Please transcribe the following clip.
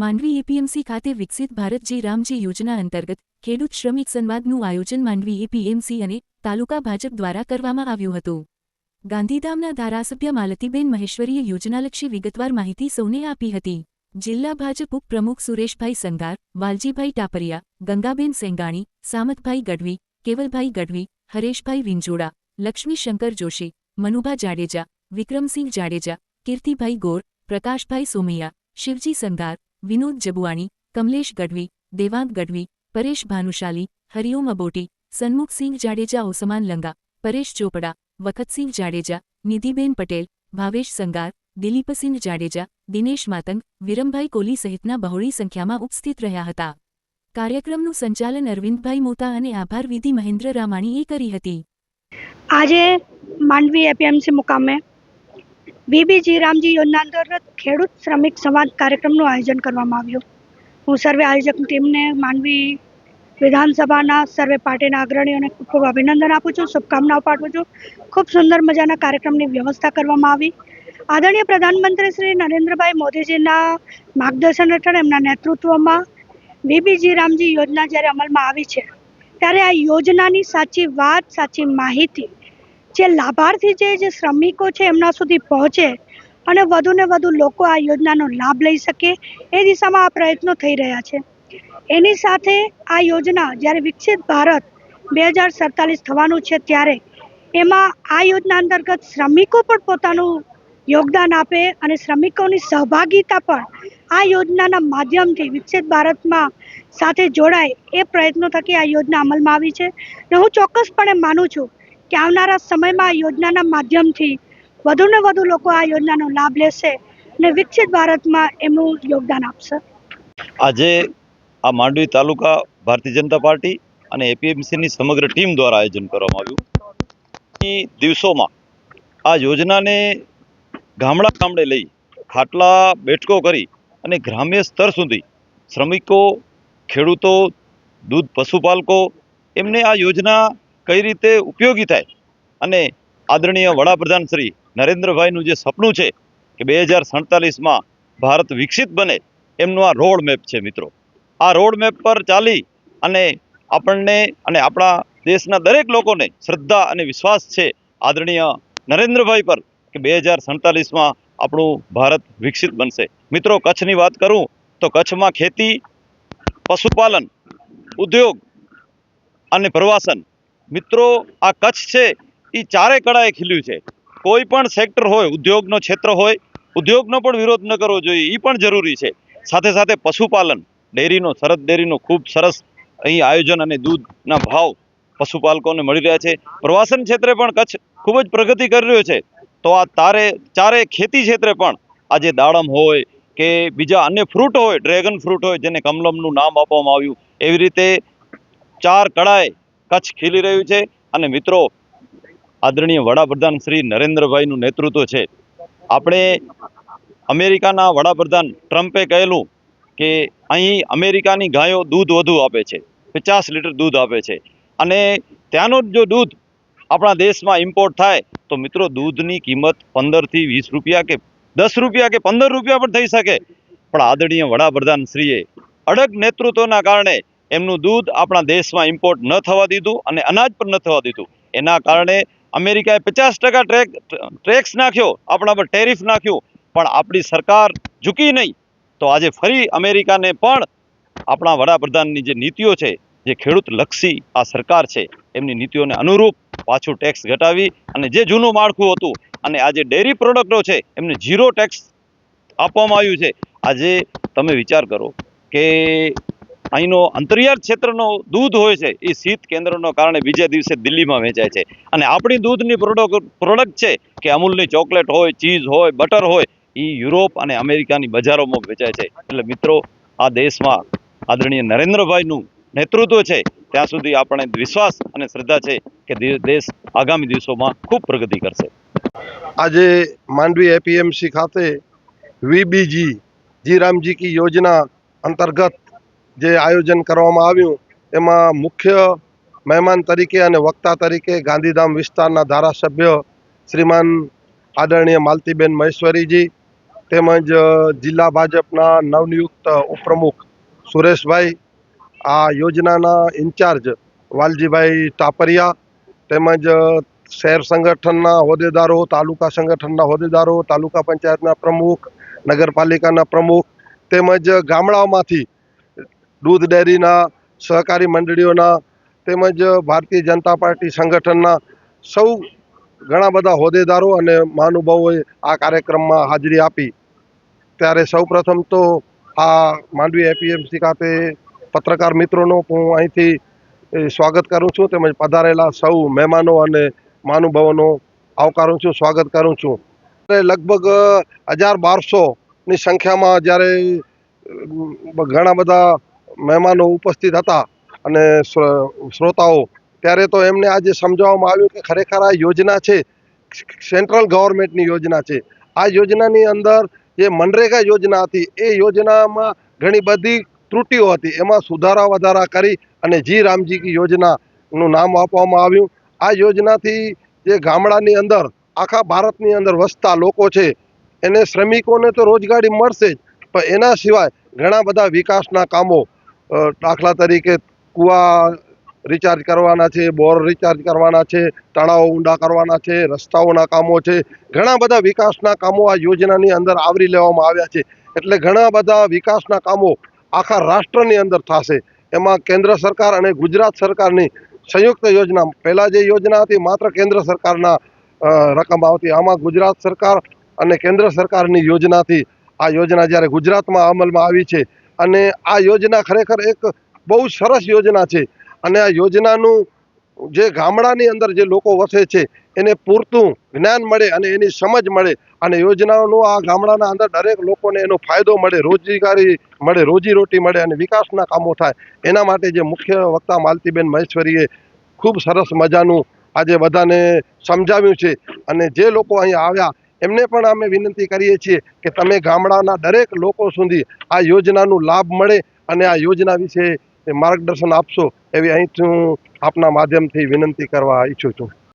Mandvi APMC ખાતે વિકસિત ભારત જી રામજી યોજના અંતર્ગત ખેડૂત શ્રમિક સંવાદનું આયોજન માંડવી એપીએમસી અને તાલુકા ભાજપ દ્વારા કરવામાં આવ્યું હતું. ગાંધીધામના ધારાસભ્ય માલતીબેન મહેશ્વરીએ યોજનાલક્ષી વિગતવાર માહિતી સૌને આપી હતી. જિલ્લા ભાજપ ઉપપ્રમુખ સુરેશભાઈ સંગાર વાલજીભાઈ ટાપરિયા, ગંગાબેન સેંગાણી, સામતભાઈ ગઢવી, કેવલભાઈ ગઢવી, હરેશભાઈ વિંજોડા, લક્ષ્મીશંકર જોશી, મનુભા જાડેજા, વિક્રમસિંહ જાડેજા, કીર્તિભાઈ ગોર, પ્રકાશભાઈ સોમૈયા, શિવજી સંગાર વિનોદ જબુઆણી, કમલેશ ગઢવી, દેવાંગ ગઢવી, પરેશ ભાનુશાલી, હરિઓમ અબોટી, સન્મુખસિંહ જાડેજા, ઓસમાન લંગા, પરેશ ચોપડા, વખતસિંહ જાડેજા, નિધિબેન પટેલ, ભાવેશ સંગાર, દિલીપસિંહ જાડેજા, દિનેશ માતંગ, વિરમભાઈ કોલી સહિતના બહોળી સંખ્યામાં ઉપસ્થિત રહ્યા હતા. કાર્યક્રમનું સંચાલન અરવિંદભાઈ મોતા અને આભાર વિધિ મહેન્દ્ર રામાણીએ કરી હતી. આજે માંડવી એપીએમસી મુકામે બીબીજી રામજી યોજના અંતર્ગત ખેડૂત શ્રમિક સંવાદ કાર્યક્રમનું આયોજન કરવામાં આવ્યું. હું સર્વે આયોજક ટીમને માનવી વિધાનસભાના સર્વે પાર્ટીના અગ્રણીઓને ખૂબ ખૂબ અભિનંદન આપું છું. શુભકામનાઓ પાઠવું છું. ખૂબ સુંદર મજાના કાર્યક્રમની વ્યવસ્થા કરવામાં આવી. આદરણીય પ્રધાનમંત્રી શ્રી નરેન્દ્રભાઈ મોદીજીના માર્ગદર્શન હેઠળ એમના નેતૃત્વમાં બીબીજી રામજી યોજના જ્યારે અમલમાં આવી છે, ત્યારે આ યોજનાની સાચી વાત, સાચી માહિતી જે લાભાર્થી જે શ્રમિકો છે, એમના સુધી પહોંચે અને વધુને વધુ લોકો આ યોજનાનો લાભ લઈ શકે એ દિશામાં આ પ્રયત્નો થઈ રહ્યા છે. એની સાથે આ યોજના જ્યારે વિકસિત ભારત બે હજાર સડતાલીસ થવાનું છે ત્યારે એમાં આ યોજના અંતર્ગત શ્રમિકો પણ પોતાનું યોગદાન આપે અને શ્રમિકોની સહભાગિતા પણ આ યોજનાના માધ્યમથી વિકસિત ભારતમાં સાથે જોડાય એ પ્રયત્નો થકી આ યોજના અમલમાં આવી છે. ને હું ચોક્કસપણે માનું છું કે આવનારા સમયમાં યોજનાના માધ્યમથી વધુને વધુ લોકો આ યોજનાનો લાભ લેશે અને વિકસિત ભારતમાં એમનું યોગદાન આપશે. આજે આ માંડવી તાલુકા ભારતીય જનતા પાર્ટી અને એપીએમસીની સમગ્ર ટીમ દ્વારા આયોજન કરવામાં આવ્યું. દિવસોમાં આ યોજનાને ગામડા ગામડે લઈ ખાટલા, બેઠકો કરી અને ગ્રામ્ય સ્તર સુધી શ્રમિકો, ખેડૂતો, દૂધ પશુપાલકો એમને આ યોજના કઈ રીતે ઉપયોગી થાય? અને આદરણીય વડાપ્રધાન શ્રી નરેન્દ્રભાઈનું જે સપનું છે કે બે હજાર સડતાલીસમાં ભારત વિકસિત બને, એમનું આ રોડ મેપ છે મિત્રો. આ રોડ મેપ પર ચાલી અને આપણને અને આપણા દેશના દરેક લોકોને શ્રદ્ધા અને વિશ્વાસ છે આદરણીય નરેન્દ્રભાઈ પર કે બે હજાર સડતાલીસમાં આપણું ભારત વિકસિત બનશે. મિત્રો, કચ્છની વાત કરું તો કચ્છમાં ખેતી, પશુપાલન, ઉદ્યોગ અને પ્રવાસન મિત્રો, આ કચ્છ છે એ ચારે કળાએ ખીલ્યું છે. કોઈ પણ સેક્ટર હોય, ઉદ્યોગનો ક્ષેત્ર હોય, ઉદ્યોગનો પણ વિરોધ ન કરવો જોઈએ એ પણ જરૂરી છે. સાથે સાથે પશુપાલન, ડેરીનો સરસ ડેરીનો ખૂબ સરસ અહીં આયોજન અને દૂધના ભાવ પશુપાલકોને મળી રહ્યા છે. પ્રવાસન ક્ષેત્રે પણ કચ્છ ખૂબ જ પ્રગતિ કરી રહ્યો છે. તો આ તારે, ચારે ખેતી ક્ષેત્રે પણ આજે દાડમ હોય કે બીજા અન્ય ફ્રૂટ હોય ડ્રેગન ફ્રૂટ હોય, જેને કમલમનું નામ આપવામાં આવ્યું, એવી રીતે ચાર કળાએ કચ્છ ખીલી રહ્યું છે. અને મિત્રો, આદરણીય વડાપ્રધાન શ્રી નરેન્દ્રભાઈનું નેતૃત્વ છે. આપણે અમેરિકાના વડાપ્રધાન ટ્રમ્પે કહેલું કે અહીં અમેરિકાની ગાયો દૂધ વધુ આપે છે. પચાસ લીટર દૂધ આપે છે. અને ત્યાંનું જો દૂધ આપણા દેશમાં ઇમ્પોર્ટ થાય, તો મિત્રો દૂધની કિંમત પંદરથી વીસ રૂપિયા કે દસ રૂપિયા કે પંદર રૂપિયા પણ થઈ શકે. પણ આદરણીય વડાપ્રધાન શ્રીએ અડગ નેતૃત્વના કારણે એમનું દૂધ આપણા દેશમાં ઇમ્પોર્ટ ન થવા દીધું અને અનાજ પણ ન થવા દીધું. એના કારણે અમેરિકાએ પચાસ ટકા ટ્રેક ટેક્સ નાખ્યો, આપણા પર ટેરિફ નાખ્યું. પણ આપણી સરકાર ઝૂકી નહીં. તો આજે ફરી અમેરિકાને પણ આપણા વડાપ્રધાનની જે નીતિઓ છે, જે ખેડૂત લક્ષી આ સરકાર છે, એમની નીતિઓને અનુરૂપ પાછું ટેક્સ ઘટાવી અને જે જૂનું માળખું હતું અને આજે ડેરી પ્રોડક્ટો છે, એમને ઝીરો ટેક્સ આપવામાં આવ્યું છે. આજે તમે વિચાર કરો કે અહીંનો અંતરિયાળ ક્ષેત્રનો દૂધ હોય છે, એ શીત કેન્દ્રનો કારણે બીજા દિવસે દિલ્હીમાં વેચાય છે. અને આપણી દૂધની પ્રોડક્ટ પ્રોડક્ટ છે કે અમૂલની ચોકલેટ હોય, ચીઝ હોય, બટર હોય, એ યુરોપ અને અમેરિકાની બજારોમાં વેચાય છે. એટલે મિત્રો, આ દેશમાં આદરણીય નરેન્દ્રભાઈનું નેતૃત્વ છે, ત્યાં સુધી આપણે વિશ્વાસ અને શ્રદ્ધા છે કે દેશ આગામી દિવસોમાં ખૂબ પ્રગતિ કરશે. આજે માંડવી એપીએમસી ખાતે વીબીજી જી રામજી કી યોજના અંતર્ગત જે આયોજન કરવામાં આવ્યું, એમાં મુખ્ય મહેમાન તરીકે અને વક્તા તરીકે ગાંધીધામ વિસ્તારના ધારાસભ્ય શ્રીમાન આદરણીય માલતીબેન મહેશ્વરીજી તેમજ જિલ્લા ભાજપના નવનિયુક્ત ઉપપ્રમુખ સુરેશભાઈ, આ યોજનાના ઇન્ચાર્જ વાલજીભાઈ ટાપરિયા તેમજ શહેર સંગઠનના હોદ્દેદારો, તાલુકા સંગઠનના હોદ્દેદારો, તાલુકા પંચાયતના પ્રમુખ, નગરપાલિકાના પ્રમુખ તેમજ ગામડાઓમાંથી દૂધ ડેરીના સહકારી મંડળીઓના તેમજ ભારતીય જનતા પાર્ટી સંગઠનના સૌ ઘણા બધા હોદ્દેદારો અને મહાનુભાવોએ આ કાર્યક્રમમાં હાજરી આપી. ત્યારે સૌપ્રથમ તો આ માંડવી એપીએમસી ખાતે પત્રકાર મિત્રોનો હું અહીંથી સ્વાગત કરું છું તેમજ પધારેલા સૌ મહેમાનો અને મહાનુભાવોનો આવકારું છું, સ્વાગત કરું છું. લગભગ હજાર બારસોની સંખ્યામાં જ્યારે ઘણા બધા મહેમાનો ઉપસ્થિત હતા અને શ્રોતાઓ, ત્યારે તો એમને આજે સમજાવવામાં આવ્યું કે ખરેખર આ યોજના છે, સેન્ટ્રલ ગવર્મેન્ટની યોજના છે. આ યોજનાની અંદર જે મનરેગા યોજના હતી, એ યોજનામાં ઘણી બધી ત્રુટીઓ હતી. એમાં સુધારા વધારા કરી અને જી રામજી યોજનાનું નામ આપવામાં આવ્યું. આ યોજનાથી જે ગામડાની અંદર, આખા ભારતની અંદર વસતા લોકો છે, એને શ્રમિકોને તો રોજગારી મળશે જ, પણ એના સિવાય ઘણા બધા વિકાસના કામો દાખલા તરીકે કૂવા રિચાર્જ કરવાના છે, બોર રિચાર્જ કરવાના છે, તળાવો ઊંડા કરવાના છે, રસ્તાઓના કામો છે. ઘણા બધા વિકાસના કામો આ યોજનાની અંદર આવરી લેવામાં આવ્યા છે. એટલે ઘણા બધા વિકાસના કામો આખા રાષ્ટ્રની અંદર થશે. એમાં કેન્દ્ર સરકાર અને ગુજરાત સરકારની સંયુક્ત યોજના, પહેલાં જે યોજના હતી માત્ર કેન્દ્ર સરકારના રકમ આવતી. આમાં ગુજરાત સરકાર અને કેન્દ્ર સરકારની યોજનાથી આ યોજના જ્યારે ગુજરાતમાં અમલમાં આવી છે અને આ યોજના ખરેખર એક બહુ સરસ યોજના છે. અને આ યોજનાનું જે ગામડાની અંદર જે લોકો વસે છે, એને પૂરતું જ્ઞાન મળે અને એની સમજ મળે અને યોજનાઓનો આ ગામડાના અંદર દરેક લોકોને એનો ફાયદો મળે, રોજગારી મળે, રોજીરોટી મળે અને વિકાસના કામો થાય. એના માટે જે મુખ્ય વક્તા માલતીબેન મહેશ્વરીએ ખૂબ સરસ મજાનું આજે બધાને સમજાવ્યું છે. અને જે લોકો અહીંયા આવ્યા એમને પણ અમે વિનંતી કરીએ છીએ કે તમે ગામડાના દરેક લોકો સુધી આ યોજનાનું લાભ મળે અને આ યોજના વિશે માર્ગદર્શન આપશો એવી અહીંથી હું આપના માધ્યમથી વિનંતી કરવા ઈચ્છું છું.